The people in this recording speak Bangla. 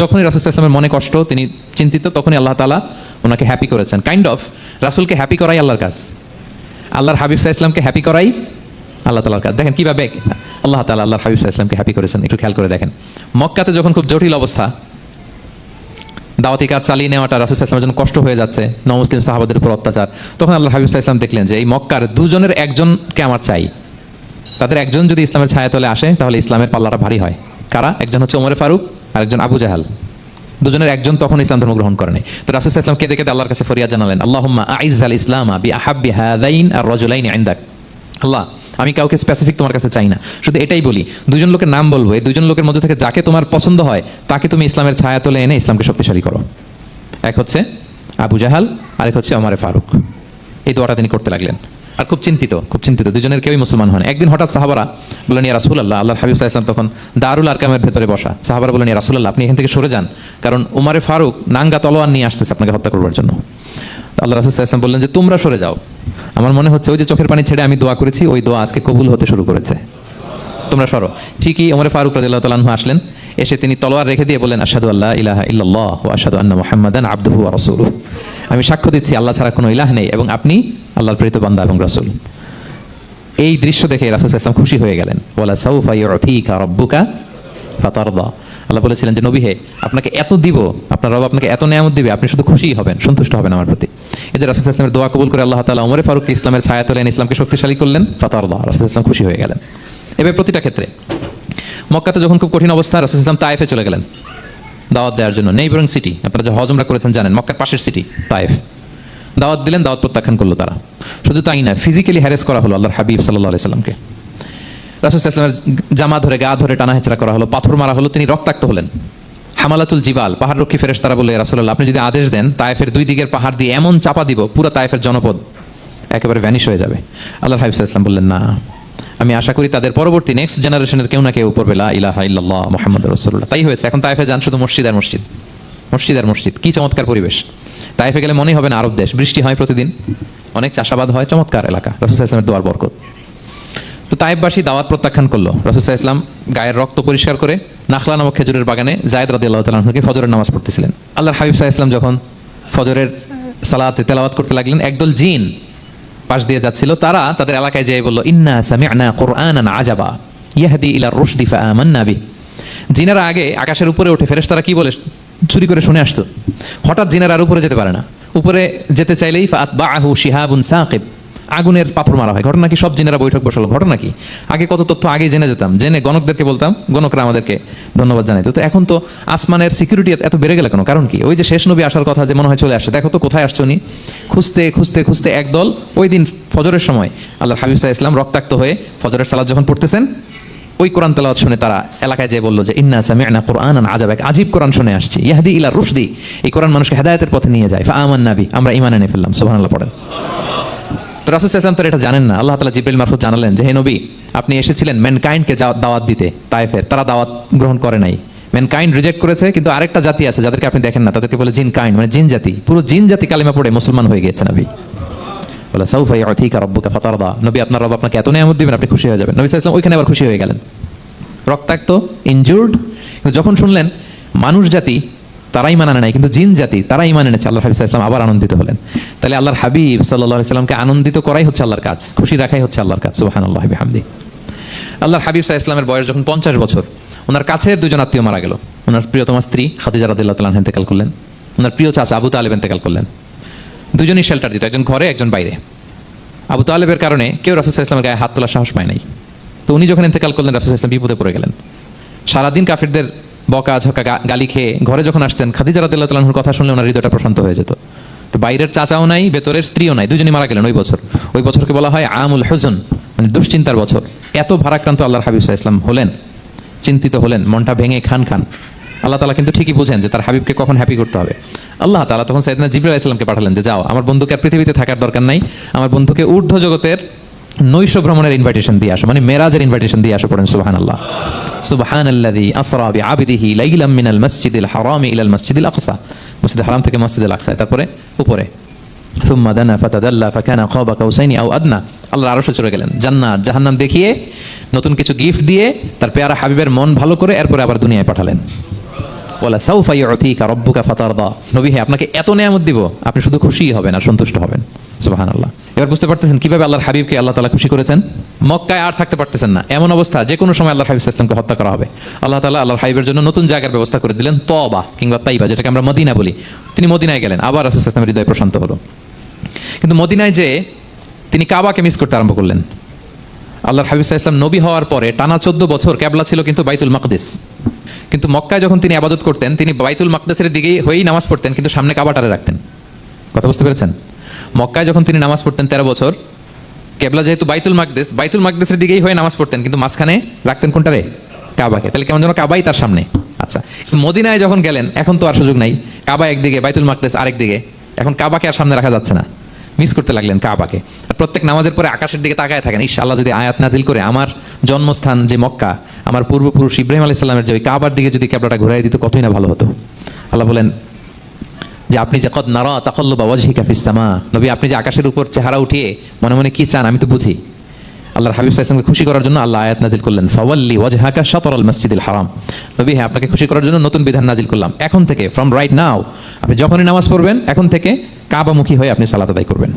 যখনই রাসুল ইসলামের মনে কষ্ট, তিনি চিন্তিত, তখনই আল্লাহ তালা ওনাকে হ্যাপি করেছেন। কাইন্ড অফ রাসুলকে হ্যাপি করাই আল্লাহর কাজ। আল্লাহর হাবিব সাহা ইসলামকে হ্যাপি করাই আল্লাহ তালার কাজ। দেখেন কীভাবে আল্লাহ তালা আল্লাহর হাবিব সাহা ইসলামকে হ্যাপি করেছেন, একটু খেয়াল করে দেখেন। মক্কাতে যখন খুব জটিল অবস্থা, দাওয়াতি কাজ চালিয়ে নেওয়াটা রাসুল ইসলামের জন্য কষ্ট হয়ে যাচ্ছে ন নমুসলিম সাহাবাদের উপর অত্যাচার। তখন আল্লাহ হাবিব ইসলাম দেখলেন যে, এই মক্কার দুজনের একজনকে আমার চাই। তাদের একজন যদি ইসলামের ছায়া তলে আসে, তাহলে ইসলামের পাল্লাটা ভারী হয়। কারা? একজন হচ্ছে ওমরে ফারুক আর একজন আবু জাহাল। দুজনের একজন তখন ইসলাম ধর্ম গ্রহণ করেনি তো রাসুল ইসলাম কেঁদে কেঁদে আল্লাহর কাছে ফরিয়া জানালেন, আল্লাহুম্মা আইজ আল ইসলাম বি আহাব্বি হাদাইন আর রজুলাইন আইন্দাক আল্লাহ, আমি কাউকে স্পেসিফিক তোমার কাছে চাই না। শুধু এটাই বলি, দুজন লোকের নাম বলব, এই দুজন লোকের মধ্যে থেকে যাকে তোমার পছন্দ হয়, তাকে তুমি ইসলামের ছায়া তোলে এনে ইসলামকে শক্তিশালী করো। এক হচ্ছে আবু জাহাল, আরেক হচ্ছে অমরে ফারুক। এই দোয়াটা তিনি করতে লাগলেন। আর খুব চিন্তিত খুব চিন্তিত। দুজনের কেউই মুসলমান হন একদিন হঠাৎ সাহাবারা বললেন ইয়া রাসুল আল্লাহ হাবিব ইসলাম তখন দারুল আরকামের ভেতরে বসা। সাহাবারা বললেন ইয়া রাসুল আল্লাহ আপনি এখান থেকে সরে যান। কারণ উমারে ফারুক নাঙ্গা তলোয়ার নিয়ে আসতেছে আপনাকে হত্যা করবার জন্য। আল্লাহ রাসুল ইসলাম বললেন যে, তোমরা সরে যাও। আমার মনে হচ্ছে ওই যে চোখের পানি ছেড়ে আমি দোয়া করেছি, ওই দোয়া আজকে কবুল হতে শুরু করেছে। তোমরা সরো। ঠিকই ওমরে ফারুক রাদিল্লাহ তালাহু আসলেন। এসে তিনি তলোয়ার রেখে দিয়ে বলেন আসাদু আল্লাহ ইলাহা ইল্লাল্লাহ ও আসাদু আন্না মোহাম্মদান আব্দুহু ওয়া রাসূলুহু। আমি সাক্ষ্য দিচ্ছি, আল্লাহ ছাড়া কোনো ইলাহ নেই এবং আপনি আল্লাহর প্রেরিত বান্দা এবং রাসূল। এই দৃশ্য দেখে রাসূল ইসলাম খুশি হয়ে গেলেন। ওয়ালা সাউফা ইউতিকা রাব্বুকা ফাতারদা। আল্লাহ বলেছিলেন যে, নবী হে, আপনাকে এত দিব, আপনার রব আপনাকে এত নিয়ামত দিবে, আপনি শুধু খুশিই হবেন, সন্তুষ্ট হবেন আমার প্রতি। এই যে রাসুল ইসলামের দোয়া কবুল করে আল্লাহ তালা ওমরে ফারুক ইসলামের ছায়া তোলেন ইসলামকে শক্তিশালী করলেন, ফাতারদা, রাসুল ইসলাম খুশি হয়ে গেলেন। এবার প্রতিটা ক্ষেত্রে, মক্কাতে যখন খুব কঠিন অবস্থা, রাসূল ইসলাম তায়েফে চলে গেলেন। দাওয়াত দেওয়ার জন্য। নেইবরিং সিটি, আপনারা যে হজমরা করেছেন জানেন, মক্কার পাশের সিটি, তায়েফ। দাওয়াত দিলেন, দাওয়াত প্রত্যাখ্যান করল তারা। শুধু তাই না ফিজিক্যালি হ্যারেস করা হলো আল্লাহর হাবিব সাল্লাহ সাল্লামকে। রাসুল ইসলামের জামা ধরে গা ধরে টানা হেঁচড়া করা হলো, পাথর মারা হলো, তিনি রক্তাক্ত হলেন। হামালাতুল জিবাল পাহাড় রক্ষী ফেরেস তারা বলে রাসুল্লাহ আপনি যদি আদেশ দেন, তায়েফের দুই দিকের পাহাড় দিয়ে এমন চাপা দিব, পুরো তায়েফের জনপদ একেবারে ভ্যানিশ হয়ে যাবে। আল্লাহ হাবিব বললেন, না। আমি আশা করি তাদের পরবর্তী নেক্সট জেনারেশনের কেউ না কেউ পড়বে ইলাহা ইল্লাল্লাহ মোহাম্মদ রসুল্লাহ তাই হয়েছে, এখন তাইফে যান শুধু মসজিদ আর মসজিদ। মসজিদ আর মসজিদ, কি চমৎকার পরিবেশ। তাইফে গেলে মনেই হবে না আরব দেশ। বৃষ্টি হয় প্রতিদিন। অনেক চাষাবাদ হয়, চমৎকার এলাকা। রসুল ইসলামের দোয়ার বরকত। তো তাইফবাসী দাওয়াত প্রত্যাখ্যান করল। রসুল ইসলাম গায়ের রক্ত পরিষ্কার করে নাখলা নামক খেজুরের বাগানে জায়দ রাদি আল্লাহ তালকে ফজরের নামাজ পড়তেছিলেন। আল্লাহর হাবিব সাহা ইসলাম যখন ফজরের সালাতে তেলাওয়াত করতে লাগলেন, একদল জিন পাশ দিয়ে যাচ্ছিল, তারা তাদের এলাকায় যেয়ে বলল, ইন্না সামি'না কোরআন আজাবা, ইয়াহদি ইলা রুশদি ফাআমান্না বি জিনারা আগে আকাশের উপরে উঠে, ফেরেশতারা কি বলে, চুরি করে শুনে আসতো। হঠাৎ জিনারা আর উপরে যেতে পারে না। উপরে যেতে চাইলেই, ফাআতবাআহু শিহাবুন সাকিব। আগুনের পাথর মারা হয়। ঘটনা কি? সব জিনেরা বৈঠক বসালো। ঘটনা কি? আগে কত তথ্য, আগে জেনে যেতাম। জেনে গণকদেরকে বলতাম, গণকরা আমাদেরকে ধন্যবাদ জানাইতো। তো এখন তো আসমানের সিকিউরিটি এত বেড়ে গেল কেন? কারণ কি? ওই যে শেষ নবী আসার কথা যে মনে হয় চলে আসছে দেখো তো কোথায় আসছো উনি খুঁজতে খুঁজতে খুঁজতে একদল ওই দিন ফজরের সময় আল্লাহ হাবিব সাহা ইসলাম রক্তাক্ত হয়ে ফজরের সালাদ যখন পড়তেছেন, ওই কোরআন তেলাওয়াত শুনে তারা এলাকায় যেয়ে বলল যে, ইন্না সামি'না কুরআনান আজাব এক আজীব কোরআন শুনে আসছি। ইয়াহদি ইলা রুশদি, এই কোরআন মানুষকে হেদায়েতের পথে নিয়ে যায়। ফা আমান নাবি আমরা ঈমান এনে ফেললাম। সুবহানাল্লাহ, পড়েন। তো রাসুল ইসলাম তো এটা জানেন না। আল্লাহ তালা জিব্রিল মারফুত জানালেন যে, হে নবী, আপনি এসেছিলেন ম্যানকাইন্ডকে দাওয়াত দিতে। তাইফের, তারা দাওয়াত গ্রহণ করে নাই। ম্যানকাইন্ড রিজেক্ট করেছে, কিন্তু আরেকটা জাতি আছে যাদেরকে আপনি দেখেন না, তাদেরকে বলে জিন কাইন্ড মানে জিন জাতি। পুরো জিন জাতি কালিমা পড়ে মুসলমান হয়ে গিয়েছে নবী। বলে সাউফাই অথিকা রব্বুকা ফাতারদা। নবী, আপনার রব আপনাকে এত নিয়ামত দিবেন, আপনি খুশি হয়ে যাবেন। নবী ইসলাম ওইখানে আবার খুশি হয়ে গেলেন। রক্তাক্ত ইনজুর্ড যখন শুনলেন, মানুষ জাতি তারাই মানে নাই, কিন্তু জিন জাতি তারাই মানে এনেছে আল্লাহ হাবিব ইসলাম আবার আনন্দিত হলেন। তাহলে আল্লাহর হাবিব সাল্লাহ সাল্লামকে আনন্দিত করাই হচ্ছে আল্লাহর কাজ, খুশি রাখাই হচ্ছে আল্লাহর কাজ সুহান আল্লাহ হামদি আল্লাহর হাবিব সাহা ইসলামের বয়স যখন পঞ্চাশ বছর, ওনার কাছের দুজন আত্মীয় মারা গেল। ওনার প্রিয়তমা স্ত্রী খাদিজা রাদিল্লাহ তালাহ করলেন। ওনার প্রিয় চাচা আবু তালেব ইন্তেকাল করলেন। দুজনই শেল্টার দিত, একজন ঘরে, একজন বাইরে। আবু তালেবের কারণে কেউ রাসুল ইসলামের গায়ে হাত তোলার সাহস পায় নাই। তো উনি যখন ইন্তেকাল করলেন, রাসুল ইসলাম বিপদে পড়ে গেলেন। সারাদিন কাফিরদের বকা ঝকা গালি খেয়ে ঘরে যখন আসতেন, খাদিজা রাদিল্লাহ তালাহুর কথা শুনলে ওনার হৃদয়টা প্রশান্ত হয়ে যেত। তো বাইরের চাচাও নাই, ভেতরের স্ত্রীও নাই, দুজনই মারা গেলেন ওই বছর। ওই বছরকে বলা হয় আমুল হুজন মানে দুশ্চিন্তার বছর। এত ভারাক্রান্ত আল্লাহর হাবিব ইসলাম হলেন, চিন্তিত হলেন, মনটা ভেঙে খান খান। আল্লাহ তালা কিন্তু ঠিকই বুঝেন যে তার হাবিবকে কখন হ্যাপি করতে হবে। আল্লাহ তালা তখন সাইদিনা জিবরুল ইসলামকে পাঠালেন যে, যাও, আমার বন্ধুকে আর পৃথিবীতে থাকার দরকার নাই, আমার বন্ধুকে ঊর্ধ্ব জগতের নৈশ ভ্রমণের ইনভাইটেশন দিয়ে আসো মানে মেরাজের ইনভাইটেশন দিয়ে আসো পড়েন সুবাহান আল্লাহ সুবাহান আল্লাদি আসরা বি আবিদিহি লাইলাম মিনাল মসজিদিল হারামি ইলাল মসজিদিল আকসা মসজিদ হারাম থেকে মসজিদুল আকসায় তারপরে উপরে ثم دنا فتدلى فكان قاب قوسين او ادنى আল্লাহ আরশে চলে গেলেন জান্নাত জাহান্নাম দেখিয়ে নতুন কিছু গিফট দিয়ে তার পেয়ারা হাবিবের মন ভালো করে এরপরে আবার দুনিয়ায় পাঠালেন ওলা সাউফা ইউতিকা রব্বুকা ফাতারদা নবী হে আপনাকে এত নিয়ামত দিব আপনি শুধু খুশি হবেন আর সন্তুষ্ট হবেন সুবহানাল্লাহ। এবার বুঝতে পারতেছেন কীভাবে আল্লাহর হাবিবকে আল্লাহ তাআলা খুশি করেছেন? মক্কায় আর থাকতে পারতেছেন না। এমন অবস্থা যে কোনো সময় আল্লাহর হাবিব ইসলামকে হত্যা করা হবে। আল্লাহ তালা আল্লাহর হাবিবের জন্য নতুন জায়গার ব্যবস্থা করে দিলেন তবা কিংবা তাইবা, যেটাকে আমরা মদিনা বলি। তিনি মদিনায় গেলেন, আবার রাসূল ইসলামের হৃদয় প্রশান্ত হলো। কিন্তু মদিনায় যে তিনি কাবাকে মিস করতে আরম্ভ করলেন। আল্লাহর হাবিব ইসলাম নবী হওয়ার পরে টানা চোদ্দ বছর ক্যাবলা ছিল কিন্তু বাইতুল মাকদিস। কিন্তু মক্কায় যখন তিনি আবাদত করতেন, তিনি বাইতুল মাকদেসের দিকেই হয়েই নামাজ পড়তেন, কিন্তু সামনে কাবাটারে রাখতেন। কথা বুঝতে পেরেছেন? মক্কায় যখন তিনি নামাজ পড়তেন তেরো বছর, কেবলা যেহেতু বাইতুল মাকদেস বাইতুল মাকদেসের দিকেই হয়ে নামাজ পড়তেন, কিন্তু মাঝখানে রাখতেন কোনটারে কাবাকে। তাহলে কেমন যেন কাবাই তার সামনে। আচ্ছা মদিনায় যখন গেলেন, এখন তো আর সুযোগ নাই। কাবা একদিকে, বাইতুল মাকদেস আরেক দিকে। এখন কাবাকে আর সামনে রাখা যাচ্ছে না। মিস করতে লাগলেন কাবাকে। প্রত্যেক নামাজের পরে আকাশের দিকে তাকায় থাকেন ইস আল্লাহ যদি আয়াত নাজিল করে আমার জন্মস্থান যে মক্কা, আমার পূর্বপুরুষ ইব্রাহিম আলাইহিস সালামের যে ওই কাবার দিকে যদি ক্যাবলাটা ঘুরাই দিত, কতই না ভালো হতো। আল্লাহ বলেন যে আপনি যে কদ নারা তাকল্লু বাবা ওয়াজহিকা ফিস সামা। নবী, আপনি যে আকাশের উপর চেহারা উঠিয়ে মনে মনে কি চান আমি তো বুঝি। আল্লাহর হাবিব সাইসলামকে খুশি করার জন্য আল্লাহ আয়াত নাজিল করলেন, ফাওয়াল্লি ওয়াজহাকা শাতরাল মসজিদুল হারাম। নবী হ্যাঁ আপনাকে খুশি করার জন্য নতুন বিধান নাজিল করলাম। এখন থেকে ফ্রম রাইট নাও আপনি যখনই নামাজ পড়বেন, এখন থেকে কাবামুখী হয়ে আপনি সালাত আদায় করবেন।